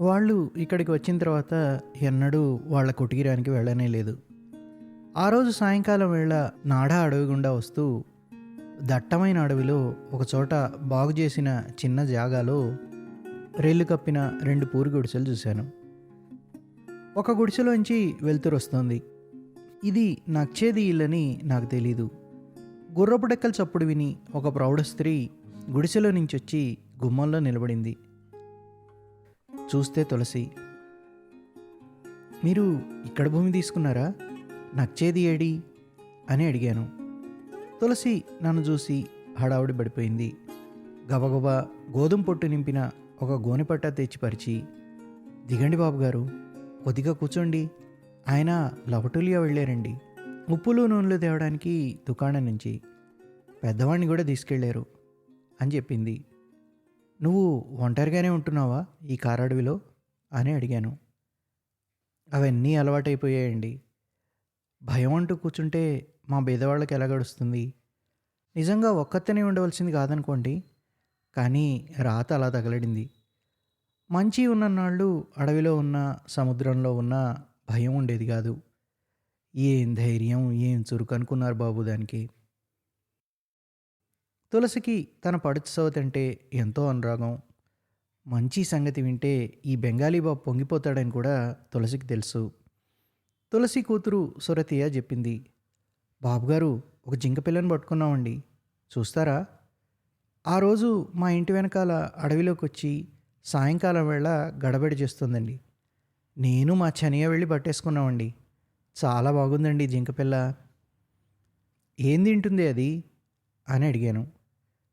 వాళ్ళు ఇక్కడికి వచ్చిన తర్వాత ఎన్నడూ వాళ్ళ కుటీరానికి వెళ్ళనే లేదు. ఆ రోజు సాయంకాలం వేళ నాడా అడవి గుండా వస్తూ దట్టమైన అడవిలో ఒకచోట బాగు చేసిన చిన్న జాగాలో రేళ్ళు కప్పిన రెండు పూరి గుడిసెలు చూశాను. ఒక గుడిసెలోంచి వెలుతురు వస్తోంది. ఇది నచ్చేది ఇల్లని నాకు తెలీదు. గుర్రపు డెక్కల చప్పుడు విని ఒక ప్రౌఢ స్త్రీ గుడిసెలో నుంచి వచ్చి గుమ్మంలో నిలబడింది. చూస్తే తులసి. మీరు ఇక్కడ భూమి తీసుకున్నారా? నచ్చేది ఏడి? అని అడిగాను. తులసి నన్ను చూసి హడావుడి పడిపోయింది. గబగబా గోధుమ పొట్టు నింపిన ఒక గోనెపట్ట తెచ్చిపరిచి దిగండి బాబు గారు కొద్దిగా కూర్చోండి. ఆయన లవటూలిగా వెళ్ళారండి. ఉప్పులు నూనెలు తేవడానికి దుకాణం నుంచి. పెద్దవాడిని కూడా తీసుకెళ్ళారు అని చెప్పింది. నువ్వు ఒంటరిగానే ఉంటున్నావా ఈ కారడవిలో? అని అడిగాను. అవన్నీ అలవాటైపోయాయండి. భయం అంటూ కూర్చుంటే మా బీదవాళ్ళకి ఎలా గడుస్తుంది? నిజంగా ఒక్కతనే ఉండవలసింది కాదనుకోండి. కానీ రాత అలా తగలడింది. మంచి ఉన్న నాళ్ళు అడవిలో ఉన్న సముద్రంలో ఉన్న భయం ఉండేది కాదు. ఏం ధైర్యం ఏం చురుకు అనుకున్నారు బాబు దానికి. తులసికి తన పడుచు సవతంటే ఎంతో అనురాగం. మంచి సంగతి వింటే ఈ బెంగాలీ బాబు పొంగిపోతాడని కూడా తులసికి తెలుసు. తులసి కూతురు సురతియ చెప్పింది బాబుగారు ఒక జింక పిల్లని పట్టుకున్నామండి. చూస్తారా? ఆ రోజు మా ఇంటి వెనకాల అడవిలోకి వచ్చి సాయంకాలం వేళ గడబడి చేస్తుందండి. నేను మా చనియ వెళ్ళి పట్టేసుకున్నామండి. చాలా బాగుందండి జింకపిల్ల ఏం తింటుంది అది? అని అడిగాను.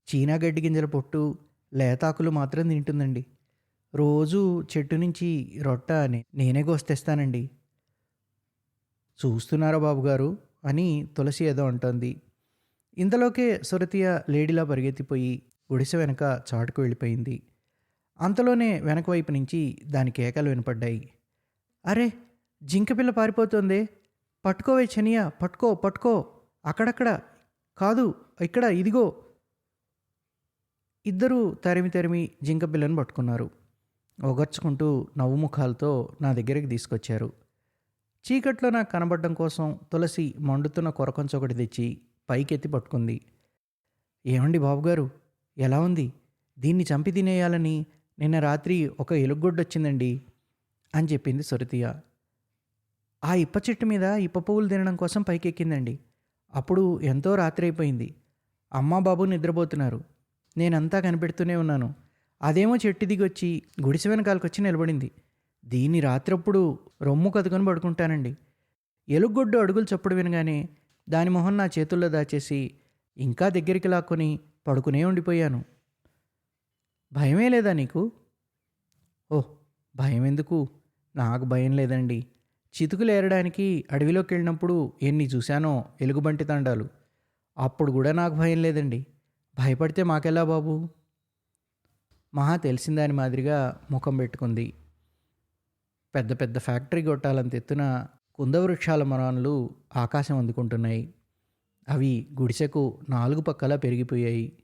చీనా గడ్డి గింజల పొట్టు లేతాకులు మాత్రం తింటుందండి. రోజు చెట్టు నుంచి రొట్ట నే- నేనే కోస్తేస్తానండి చూస్తున్నారా బాబుగారు? అని తులసి ఏదో అంటోంది. ఇంతలోకే సురతియ లేడీలా పరిగెత్తిపోయి గుడిసె వెనక చాటుకు వెళ్ళిపోయింది. అంతలోనే వెనక వైపు నుంచి దాని కేకలు వినపడ్డాయి. అరే జింకపిల్ల పారిపోతుందే. పట్టుకోవే చనియా పట్టుకో పట్టుకో. అక్కడక్కడ. కాదు ఇక్కడ ఇదిగో. ఇద్దరూ తరిమి తరిమి జింక పిల్లను పట్టుకున్నారు. ఒగర్చుకుంటూ నవ్వు ముఖాలతో నా దగ్గరికి తీసుకొచ్చారు. చీకట్లో నాకు కనబడడం కోసం తులసి మండుతున్న కొరకొంచొకటి తెచ్చి పైకెత్తి పట్టుకుంది. ఏమండి బాబుగారు? ఎలా ఉంది? దీన్ని చంపి తినేయాలని నిన్న రాత్రి ఒక ఎలుగొడ్డొచ్చిందండి అని చెప్పింది సురతియ. ఆ ఇప్ప చెట్టు మీద ఇప్ప పువ్వులు తినడం కోసం పైకెక్కిందండి. అప్పుడు ఎంతో రాత్రి అయిపోయింది. అమ్మా బాబు నిద్రపోతున్నారు. నేనంతా కనిపెడుతూనే ఉన్నాను. అదేమో చెట్టు దిగొచ్చి గుడిసె వెనకాలకు వచ్చి నిలబడింది. దీన్ని రాత్రప్పుడు రొమ్ము కదుకొని పడుకుంటానండి. ఎలుగొడ్డు అడుగులు చప్పుడు వినగానే దాని మొహం నా చేతుల్లో దాచేసి ఇంకా దగ్గరికి లాక్కొని పడుకునే ఉండిపోయాను. భయమే లేదా నీకు? ఓహ్ భయం ఎందుకు నాకు భయం లేదండి. చితుకులేరడానికి అడవిలోకి వెళ్ళినప్పుడు ఎన్ని చూశానో ఎలుగుబంటి తండాలు. అప్పుడు కూడా నాకు భయం లేదండి. భయపడితే మాకెలా బాబు? మహా తెలిసిన దాని మాదిరిగా ముఖం పెట్టుకుంది. పెద్ద పెద్ద ఫ్యాక్టరీ గొట్టాలంత ఎత్తున కుందవృక్షాల మరాన్లు ఆకాశం అందుకుంటున్నాయి. అవి గుడిసెకు నాలుగు పక్కలా పెరిగిపోయాయి.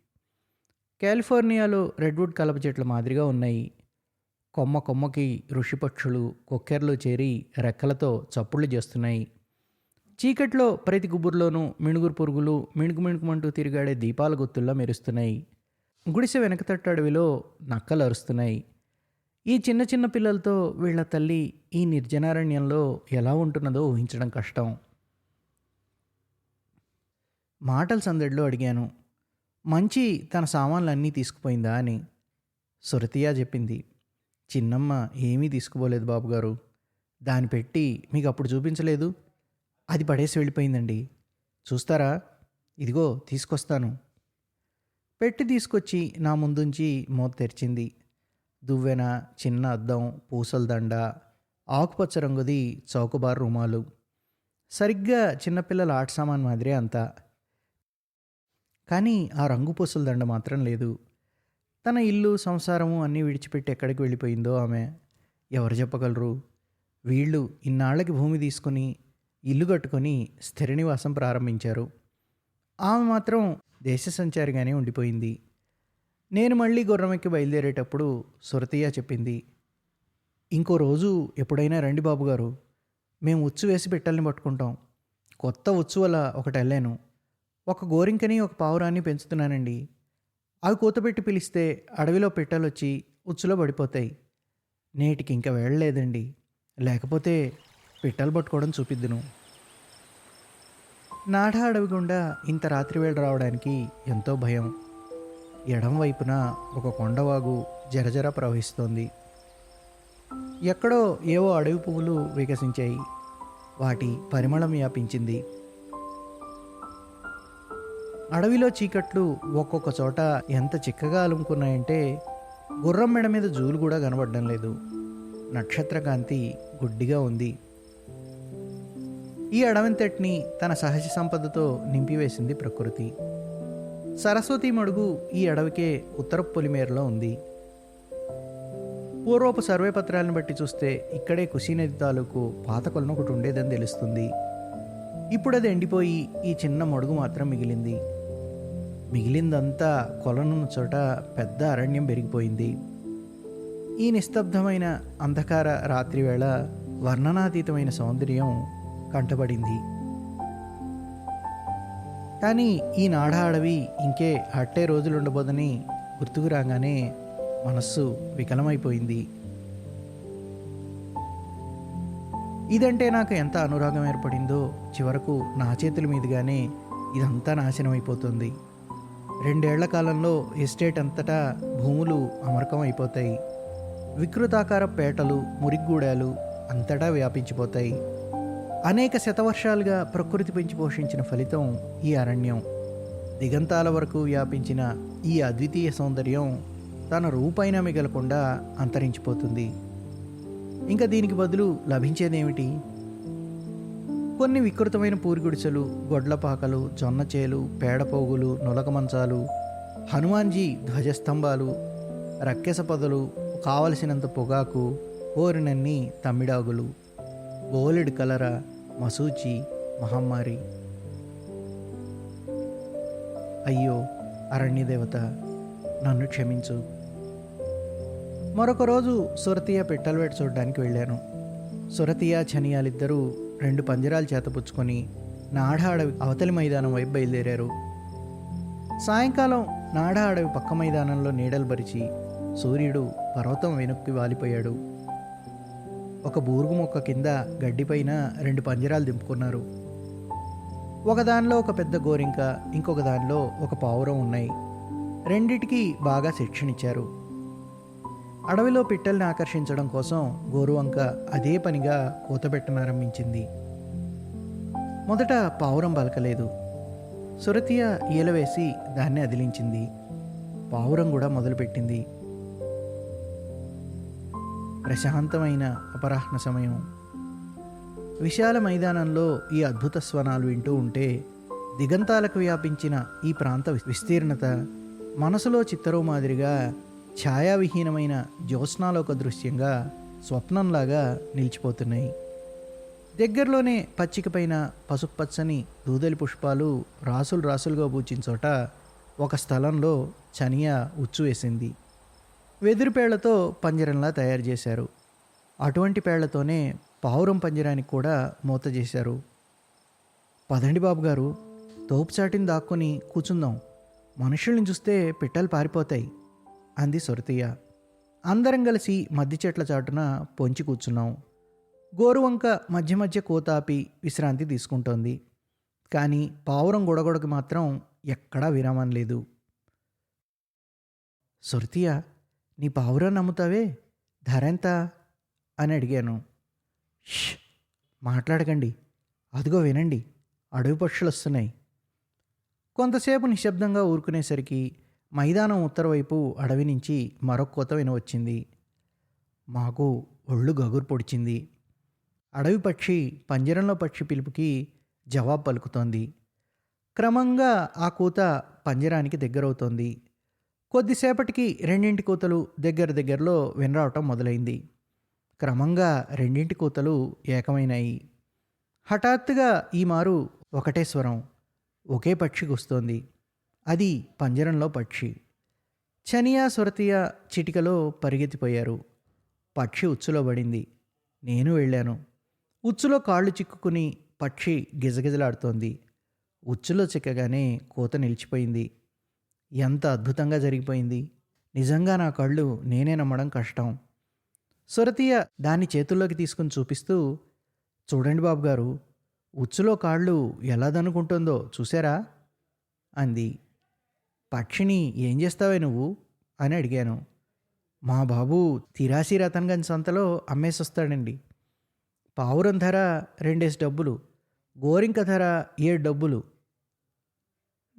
కాలిఫోర్నియాలో రెడ్వుడ్ కలప చెట్ల మాదిరిగా ఉన్నాయి. కొమ్మ కొమ్మకి ఋషిపక్షులు కొక్కెర్లు చేరి రెక్కలతో చప్పుళ్ళు చేస్తున్నాయి. చీకట్లో ప్రతి గుబుర్లోనూ మిణుగురు పురుగులు మిణుకు మిణుకుమంటూ తిరిగాడే దీపాల గుత్తుల్లా మెరుస్తున్నాయి. గుడిసె వెనకతట్టు అడవిలో నక్కలు అరుస్తున్నాయి. ఈ చిన్న చిన్న పిల్లలతో వీళ్ళ తల్లి ఈ నిర్జనారణ్యంలో ఎలా ఉంటున్నదో ఊహించడం కష్టం. మాటల సందడిలో అడిగాను. మంచి తన సామాన్లన్నీ తీసుకుపోయిందా? అని. సురతియా చెప్పింది. చిన్నమ్మ ఏమీ తీసుకుపోలేదు బాబుగారు. దాన్ని పెట్టి మీకు అప్పుడు చూపించలేదు. అది పడేసి వెళ్ళిపోయిందండి. చూస్తారా? ఇదిగో తీసుకొస్తాను. పెట్టి తీసుకొచ్చి నా ముందుంచి మూత తెరిచింది. దువ్వెన చిన్న అద్దం పూసల దండ ఆకుపచ్చ రంగుది చౌకబారు రుమాలు. సరిగ్గా చిన్నపిల్లల ఆట సామాన్ మాదిరే అంతా. కానీ ఆ రంగు పూసల దండ మాత్రం లేదు. తన ఇల్లు సంసారము అన్నీ విడిచిపెట్టి ఎక్కడికి వెళ్ళిపోయిందో ఆమె. ఎవరు చెప్పగలరు? వీళ్ళు ఇన్నాళ్ళకి భూమి తీసుకొని ఇల్లు కట్టుకొని స్థిర నివాసం ప్రారంభించారు. ఆమె మాత్రం దేశ సంచారిగానే ఉండిపోయింది. నేను మళ్ళీ గుర్రమెక్కి బయలుదేరేటప్పుడు సురతయ్య చెప్పింది ఇంకో రోజు ఎప్పుడైనా రండి బాబు గారు మేము ఉచ్చు వేసి పెట్టాలని పట్టుకుంటాం. కొత్త ఉచ్చు వల్ల ఒకటి వెళ్ళాను ఒక గోరింకని ఒక పావురాన్ని పెంచుతున్నానండి. అవి కూతపెట్టి పిలిస్తే అడవిలో పెట్టాలొచ్చి ఉచ్చులో పడిపోతాయి. నేటికి ఇంకా వెళ్ళలేదండి. లేకపోతే పిట్టలు పట్టుకోవడం చూపిద్దును నాడా అడవి గుండా ఇంత రాత్రివేళ రావడానికి ఎంతో భయం. ఎడం వైపున ఒక కొండవాగు జరజర ప్రవహిస్తోంది. ఎక్కడో ఏవో అడవి పువ్వులు వికసించాయి. వాటి పరిమళం వ్యాపించింది. అడవిలో చీకట్లు ఒక్కొక్క చోట ఎంత చిక్కగా అలుముకున్నాయంటే గుర్రం మెడ మీద జూలు కూడా కనబడడం లేదు. నక్షత్రకాంతి గుడ్డిగా ఉంది. ఈ అడవంతటిని తన సహజ సంపదతో నింపివేసింది ప్రకృతి. సరస్వతి మడుగు ఈ అడవికే ఉత్తర పొలిమేరలో ఉంది. పూర్వపు సర్వే పత్రాలను బట్టి చూస్తే ఇక్కడే కుషీనది తాలూకు పాత కొలను ఒకటి ఉండేదని తెలుస్తుంది. ఇప్పుడు అది ఎండిపోయి ఈ చిన్న మడుగు మాత్రం మిగిలింది. మిగిలిందంతా కొలనున్న చోట పెద్ద అరణ్యం పెరిగిపోయింది. ఈ నిస్తబ్దమైన అంధకార రాత్రివేళ వర్ణనాతీతమైన సౌందర్యం కంటబడింది. కానీ ఈ నాడ అడవి ఇంకే అట్టే రోజులుండబోదని గుర్తుకు రాగానే మనస్సు వికలమైపోయింది. ఇదంటే నాకు ఎంత అనురాగం ఏర్పడిందో చివరకు నా చేతుల మీదుగానే ఇదంతా నాశనం అయిపోతుంది రెండేళ్ళ కాలంలో ఎస్టేట్ అంతటా భూములు అమరకం అయిపోతాయి వికృతాకార పేటలు మురిగ్గూడాలు అంతటా వ్యాపించిపోతాయి. అనేక శతవర్షాలుగా ప్రకృతి పెంచి పోషించిన ఫలితం ఈ అరణ్యం. దిగంతాల వరకు వ్యాపించిన ఈ అద్వితీయ సౌందర్యం తన రూపైన మిగలకుండా అంతరించిపోతుంది. ఇంకా దీనికి బదులు లభించేదేమిటి? కొన్ని వికృతమైన పూరిగుడిసెలు గొడ్లపాకలు జొన్నచేలు పేడపోగులు నులక మంచాలు హనుమాన్జీ ధ్వజస్తంభాలు రక్కెస పొదలు కావలసినంత పొగాకు ఓరినన్ని తమ్మిడాగులు బోలెడు కలరా మసూచి మహమ్మారి. అయ్యో అరణ్యదేవత నన్ను క్షమించు. మరొక రోజు సురతియ పెట్టలవేట చూడడానికి వెళ్ళాను. సురతీయ చనియాలిద్దరూ రెండు పంజరాలు చేతపుచ్చుకొని నాఢ అడవి అవతలి మైదానం వైపు బయలుదేరారు. సాయంకాలం నాడ అడవి పక్క మైదానంలో నీడలు పరిచి సూర్యుడు పర్వతం వెనక్కి వాలిపోయాడు. ఒక బూరుగు మొక్క కింద గడ్డిపైన రెండు పంజరాలు దింపుకున్నారు. ఒకదానిలో ఒక పెద్ద గోరింక ఇంకొక దానిలో ఒక పావురం ఉన్నాయి. రెండిటికి బాగా శిక్షణ ఇచ్చారు అడవిలో పిట్టల్ని ఆకర్షించడం కోసం గోరువంక అదే పనిగా కూతబెట్టనారంభించింది మొదట పావురం పలకలేదు. సురతియ ఈలవేసి దాన్ని అదిలించింది. పావురం కూడా మొదలుపెట్టింది. ప్రశాంతమైన అపరాహ్న సమయం. విశాల మైదానంలో ఈ అద్భుత స్వనాలు వింటూ ఉంటే దిగంతాలకు వ్యాపించిన ఈ ప్రాంత విస్తీర్ణత మనసులో చిత్తరు మాదిరిగా ఛాయావిహీనమైన జ్యోత్స్నాలోక దృశ్యంగా స్వప్నంలాగా నిలిచిపోతున్నాయి. దగ్గరలోనే పచ్చికపైన పసుపచ్చని దూదలి పుష్పాలు రాసులు రాసులుగా పూచిన చోట ఒక స్థలంలో చనియా ఉచ్చు వేసింది. వెదురు పేళ్ళతో పంజరంలా తయారు చేశారు. అటువంటి పేళ్ళతోనే పావురం పంజరానికి కూడా మూత చేశారు. పదండి బాబు గారు తోపుచాటిని దాక్కుని కూర్చుందాం. మనుషుల్ని చూస్తే పిట్టలు పారిపోతాయి అంది సొరతయ్య. అందరం కలిసి మద్ది చెట్ల చాటున పొంచి కూర్చున్నాం. గోరువంక మధ్య మధ్య కోతాపి విశ్రాంతి తీసుకుంటోంది. కానీ పావురం గొడగొడకి మాత్రం ఎక్కడా విరామం లేదు. సొరతయ్య నీ పావురం నమ్ముతావే? ధర ఎంత అని అడిగాను. ష్! మాట్లాడకండి. అదిగో వినండి. అడవి పక్షులు వస్తున్నాయి. కొంతసేపు నిశ్శబ్దంగా ఊరుకునేసరికి మైదానం ఉత్తరవైపు అడవి నుంచి మరొక కోత వినవచ్చింది. మాకు ఒళ్ళు గగురు పొడిచింది. అడవి పక్షి పంజరంలో పక్షి పిలుపుకి జవాబు పలుకుతోంది. క్రమంగా ఆ కూత పంజరానికి దగ్గరవుతోంది. కొద్దిసేపటికి రెండింటి కూతలు దగ్గర దగ్గరలో వినరావటం మొదలైంది. క్రమంగా రెండింటి కూతలు ఏకమైనాయి. హఠాత్తుగా ఈ మారు ఒకటే స్వరం ఒకే పక్షి వస్తోంది అది పంజరంలో పక్షి. చనియా సురతియా చిటికలో పరిగెత్తిపోయారు. పక్షి ఉచ్చులో పడింది. నేను వెళ్ళాను. ఉచ్చులో కాళ్ళు చిక్కుకుని పక్షి గిజగిజలాడుతోంది. ఉచ్చులో చిక్కగానే కోత నిలిచిపోయింది. ఎంత అద్భుతంగా జరిగిపోయింది. నిజంగా నా కళ్ళు నేనే నమ్మడం కష్టం. సురతీయ దాన్ని చేతుల్లోకి తీసుకుని చూపిస్తూ చూడండి బాబు గారు ఉచ్చులో కాళ్ళు ఎలాదనుకుంటుందో చూసారా అంది. పక్షిని ఏం చేస్తావే నువ్వు? అని అడిగాను. మా బాబు తిరాసి రతన్గంజ్ సంతలో అమ్మేసొస్తాడండి. పావురం ధర రెండేసి డబ్బులు గోరింక ధర ఏడు డబ్బులు.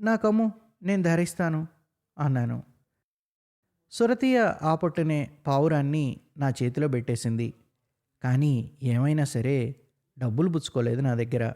నాకమ్ము నేను ధరిస్తాను అన్నాను. సురతీయ ఆ పొట్టునే పావురాన్ని నా చేతిలో పెట్టేసింది. కానీ ఏమైనా సరే డబ్బులు పుచ్చుకోలేదు నా దగ్గర.